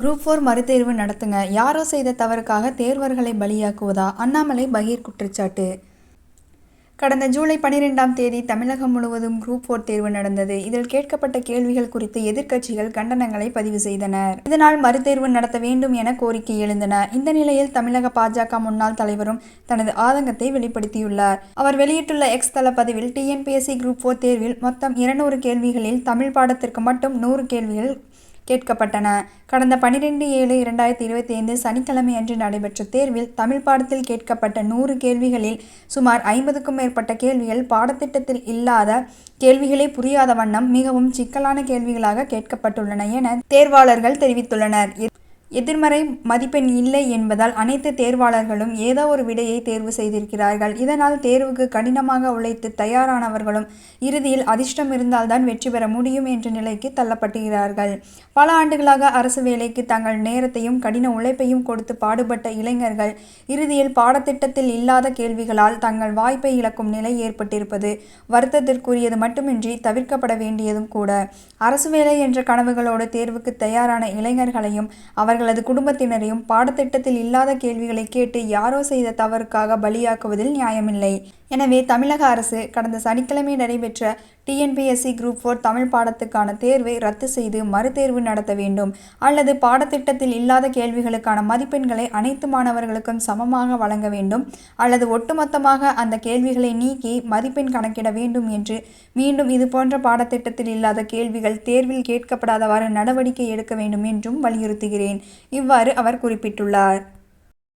Group four மறுதேர்வு நடத்துங்க. யாரோ செய்த தவறுக்காக தேர்வர்களை பலியாக்குவதா? அண்ணாமலை பகீர் குற்றச்சாட்டு. கடந்த ஜூலை பனிரெண்டாம் தேதி தமிழகம் முழுவதும் குரூப் ஃபோர் தேர்வு நடந்தது. இதில் கேட்கப்பட்ட கேள்விகள் குறித்து எதிர்க்கட்சிகள் கண்டனங்களை பதிவு செய்தனர். இதனால் மறுதேர்வு நடத்த வேண்டும் என கோரிக்கை எழுந்தன இந்த நிலையில் தமிழக பாஜக முன்னாள் தலைவரும் தனது ஆதங்கத்தை வெளிப்படுத்தியுள்ளார். அவர் வெளியிட்டுள்ள எக்ஸ் தள பதிவில் டிஎன்பிஎஸ்சி குரூப் ஃபோர் தேர்வில் மொத்தம் இருநூறு கேள்விகளில் தமிழ் பாடத்திற்கு மட்டும் நூறு கேள்விகள் கேட்கப்பட்டன. கடந்த பனிரெண்டு ஏழு இரண்டாயிரத்தி இருபத்தி ஐந்து சனிக்கிழமை அன்று நடைபெற்ற தேர்வில் தமிழ் பாடத்தில் கேட்கப்பட்ட நூறு கேள்விகளில் சுமார் ஐம்பதுக்கும் மேற்பட்ட கேள்விகள் பாடத்திட்டத்தில் இல்லாத கேள்விகளே புரியாத வண்ணம் மிகவும் சிக்கலான கேள்விகளாக கேட்கப்பட்டுள்ளன என தேர்வாளர்கள் தெரிவித்துள்ளனர். எதிர்மறை மதிப்பெண் இல்லை என்பதால் அனைத்து தேர்வாளர்களும் ஏதோ ஒரு விடையை தேர்வு செய்திருக்கிறார்கள். இதனால் தேர்வுக்கு கடினமாக உழைத்து தயாரானவர்களும் இறுதியில் அதிர்ஷ்டம் இருந்தால்தான் வெற்றி பெற முடியும் என்ற நிலைக்கு தள்ளப்பட்டுகிறார்கள். பல ஆண்டுகளாக அரசு வேலைக்கு தங்கள் நேரத்தையும் கடின உழைப்பையும் கொடுத்து பாடுபட்ட இளைஞர்கள் இறுதியில் பாடத்திட்டத்தில் இல்லாத கேள்விகளால் தங்கள் வாய்ப்பை இழக்கும் நிலை ஏற்பட்டிருப்பது வருத்தத்திற்குரியது மட்டுமின்றி தவிர்க்கப்பட வேண்டியதும் கூட. அரசு வேலை என்ற கனவுகளோடு தேர்வுக்கு தயாரான இளைஞர்களையும் அவர்கள் அவர்களது குடும்பத்தினரையும் பாடத்திட்டத்தில் இல்லாத கேள்விகளை கேட்டு யாரோ செய்த தவறுக்காக பலியாக்குவதில் நியாயமில்லை. எனவே தமிழக அரசு கடந்த சனிக்கிழமை நடைபெற்ற டிஎன்பிஎஸ்சி குரூப் ஃபோர் தமிழ் பாடத்துக்கான தேர்வை ரத்து செய்து மறுதேர்வு நடத்த வேண்டும். அல்லது பாடத்திட்டத்தில் இல்லாத கேள்விகளுக்கான மதிப்பெண்களை அனைத்து மாணவர்களுக்கும் சமமாக வழங்க வேண்டும். அல்லது ஒட்டுமொத்தமாக அந்த கேள்விகளை நீக்கி மதிப்பெண் கணக்கிட வேண்டும் என்று மீண்டும் இதுபோன்ற பாடத்திட்டத்தில் இல்லாத கேள்விகள் தேர்வில் கேட்கப்படாதவாறு நடவடிக்கை எடுக்க வேண்டும் என்றும் வலியுறுத்துகிறேன். இவ்வாறு அவர் குறிப்பிட்டுள்ளார்.